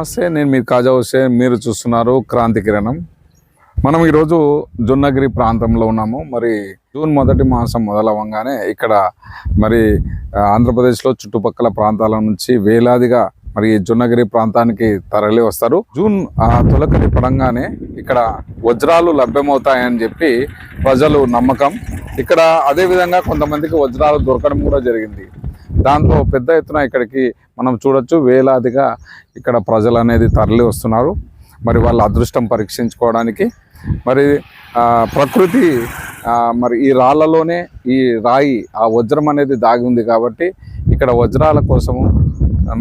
నమస్తే నేను మీ కాజా హుసేన్ మీరు చూస్తున్నారు క్రాంతి కిరణం. మనం ఈరోజు జొన్నగిరి ప్రాంతంలో ఉన్నాము. మరి జూన్ మొదటి మాసం మొదలవ్వగానే ఇక్కడ మరి ఆంధ్రప్రదేశ్లో చుట్టుపక్కల ప్రాంతాల నుంచి వేలాదిగా మరి జొన్నగిరి ప్రాంతానికి తరలి వస్తారు. జూన్ తొలకరి పడంగానే ఇక్కడ వజ్రాలు లభ్యమవుతాయని చెప్పి ప్రజలు నమ్మకం. ఇక్కడ అదే విధంగా కొంతమందికి వజ్రాలు దొరకడం కూడా జరిగింది. దాంతో పెద్ద ఎత్తున ఇక్కడికి మనం చూడొచ్చు వేలాదిగా ఇక్కడ ప్రజలు అనేది తరలి వస్తున్నారు. మరి వాళ్ళ అదృష్టం పరీక్షించుకోవడానికి. మరి ప్రకృతి మరి ఈ రాళ్ళలోనే ఈ రాయి ఆ వజ్రం అనేది దాగి ఉంది కాబట్టి ఇక్కడ వజ్రాల కోసము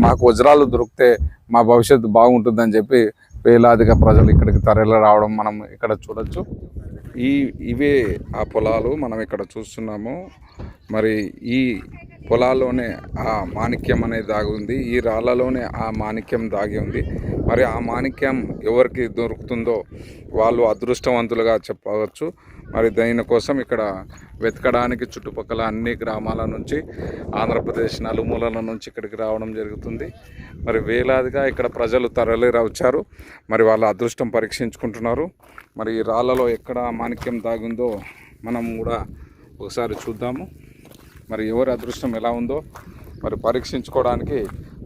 మాకు వజ్రాలు దొరికితే మా భవిష్యత్తు బాగుంటుందని చెప్పి వేలాదిగా ప్రజలు ఇక్కడికి తరలి రావడం మనం ఇక్కడ చూడొచ్చు. ఈ ఇవే ఆ పొలాలు మనం ఇక్కడ చూస్తున్నాము. మరి ఈ పొలాల్లోనే ఆ మాణిక్యం అనేది దాగి ఉంది. ఈ రాళ్ళలోనే ఆ మాణిక్యం దాగి ఉంది. మరి ఆ మాణిక్యం ఎవరికి దొరుకుతుందో వాళ్ళు అదృష్టవంతులుగా చెప్పవచ్చు. మరి దీనికోసం ఇక్కడ వెతకడానికి చుట్టుపక్కల అన్ని గ్రామాల నుంచి ఆంధ్రప్రదేశ్ నలుమూలల నుంచి ఇక్కడికి రావడం జరుగుతుంది. మరి వేలాదిగా ఇక్కడ ప్రజలు తరలి వచ్చారు. మరి వాళ్ళ అదృష్టం పరీక్షించుకుంటున్నారు. మరి ఈ రాళ్ళలో ఎక్కడ మాణిక్యం దాగుందో మనం కూడా ఒకసారి చూద్దాము. మరి ఎవరి అదృష్టం ఎలా ఉందో మరి పరీక్షించుకోవడానికి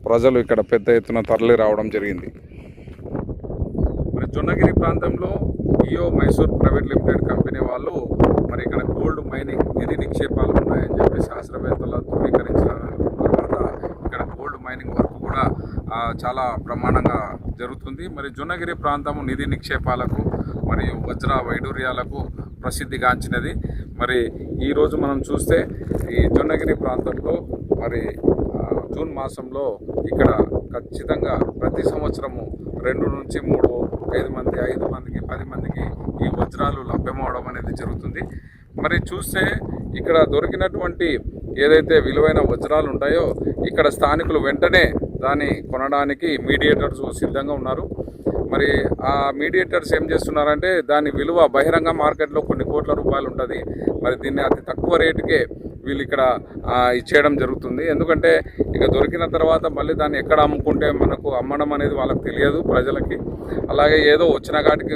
ప్రజలు ఇక్కడ పెద్ద ఎత్తున తరలి రావడం జరిగింది. మరి జొన్నగిరి ప్రాంతంలో ఇయో మైసూర్ ప్రైవేట్ లిమిటెడ్ కంపెనీ వాళ్ళు మరి ఇక్కడ గోల్డ్ మైనింగ్ నిధి నిక్షేపాలు ఉన్నాయని చెప్పి శాస్త్రవేత్తల ధృవీకరించిన తర్వాత ఇక్కడ గోల్డ్ మైనింగ్ వర్క్ కూడా చాలా బ్రహ్మాండంగా జరుగుతుంది. మరి జొన్నగిరి ప్రాంతం నిధి నిక్షేపాలకు మరియు వజ్ర వైడూర్యాలకు ప్రసిద్ధిగాంచినది మరి ఈరోజు మనం చూస్తే ఈ జొన్నగిరి ప్రాంతంలో మరి జూన్ మాసంలో ఇక్కడ ఖచ్చితంగా ప్రతి సంవత్సరము రెండు నుంచి మూడు ఐదు మంది ఐదు మందికి పది మందికి ఈ వజ్రాలు లభ్యమవడం అనేది జరుగుతుంది. మరి చూస్తే ఇక్కడ దొరికినటువంటి ఏదైతే విలువైన వజ్రాలు ఉంటాయో ఇక్కడ స్థానికులు వెంటనే దాన్ని కొనడానికి మీడియేటర్స్ సిద్ధంగా ఉన్నారు. మరి ఆ మీడియేటర్స్ ఏం చేస్తున్నారంటే దాని విలువ బహిరంగ మార్కెట్లో కొన్ని కోట్ల రూపాయలు ఉంటుంది. మరి దీన్ని అతి తక్కువ రేటుకే వీళ్ళు ఇక్కడ ఇచ్చేయడం జరుగుతుంది. ఎందుకంటే ఇక దొరికిన తర్వాత మళ్ళీ దాన్ని ఎక్కడ అమ్ముకుంటే మనకు అమ్మడం అనేది వాళ్ళకి తెలియదు ప్రజలకి. అలాగే ఏదో వచ్చిన కాటికి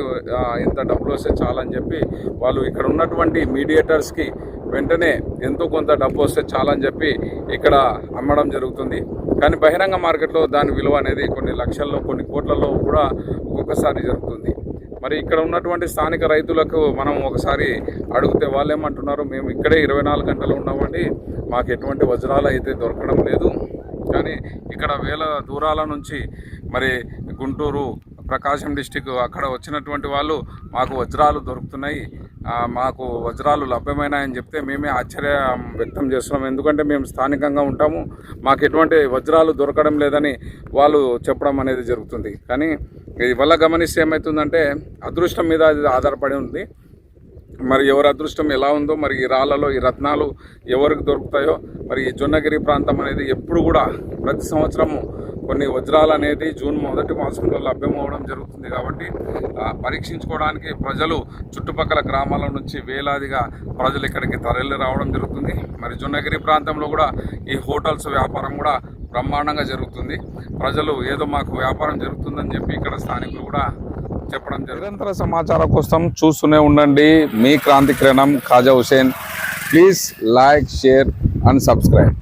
ఇంత డబ్బులు వస్తే చాలని చెప్పి వాళ్ళు ఇక్కడ ఉన్నటువంటి మీడియేటర్స్కి వెంటనే ఎంతో కొంత డబ్బు వస్తే చాలని చెప్పి ఇక్కడ అమ్మడం జరుగుతుంది. కానీ బహిరంగ మార్కెట్లో దాని విలువ అనేది కొన్ని లక్షల్లో కొన్ని కోట్లలో కూడా ఒక్కొక్కసారి జరుగుతుంది. మరి ఇక్కడ ఉన్నటువంటి స్థానిక రైతులకు మనం ఒకసారి అడిగితే వాళ్ళు ఏమంటున్నారు మేము ఇక్కడే ఇరవై నాలుగు గంటలు ఉన్నామండి మాకు ఎటువంటి వజ్రాలు అయితే దొరకడం లేదు. కానీ ఇక్కడ వేల దూరాల నుంచి మరి గుంటూరు ప్రకాశం డిస్టిక్ అక్కడ వచ్చినటువంటి వాళ్ళు మాకు వజ్రాలు దొరుకుతున్నాయి. మాకు వజ్రాలు లభ్యమైనాయని చెప్తే మేమే ఆశ్చర్యం వ్యక్తం చేస్తున్నాం. ఎందుకంటే మేము స్థానికంగా ఉంటాము. మాకు ఎటువంటి వజ్రాలు దొరకడం లేదని వాళ్ళు చెప్పడం అనేది జరుగుతుంది. కానీ ఇది వల్ల గమనిస్తే ఏమవుతుందంటే అదృష్టం మీద అది ఆధారపడి ఉంది. మరి ఎవరి అదృష్టం ఎలా ఉందో మరి ఈ రాళ్ళలో ఈ రత్నాలు ఎవరికి దొరుకుతాయో మరి ఈ జొన్నగిరి ప్రాంతం అనేది ఎప్పుడు కూడా ప్రతి సంవత్సరము కొన్ని వజ్రాలు అనేది జూన్ మొదటి మాసంలో లభ్యమవడం జరుగుతుంది కాబట్టి పరీక్షించుకోవడానికి ప్రజలు చుట్టుపక్కల గ్రామాల నుంచి వేలాదిగా ప్రజలు ఇక్కడికి తరలి రావడం జరుగుతుంది. మరి జొన్నగిరి ప్రాంతంలో కూడా ఈ హోటల్స్ వ్యాపారం కూడా బ్రహ్మాండంగా జరుగుతుంది. ప్రజలు ఏదో మాకు వ్యాపారం జరుగుతుందని చెప్పి ఇక్కడ స్థానికులు కూడా చెప్పడం జరిగింది నిరంతర సమాచారం కోసం చూస్తూనే ఉండండి. మీ Kranti Kiranam Khaja Hussain please like share and subscribe.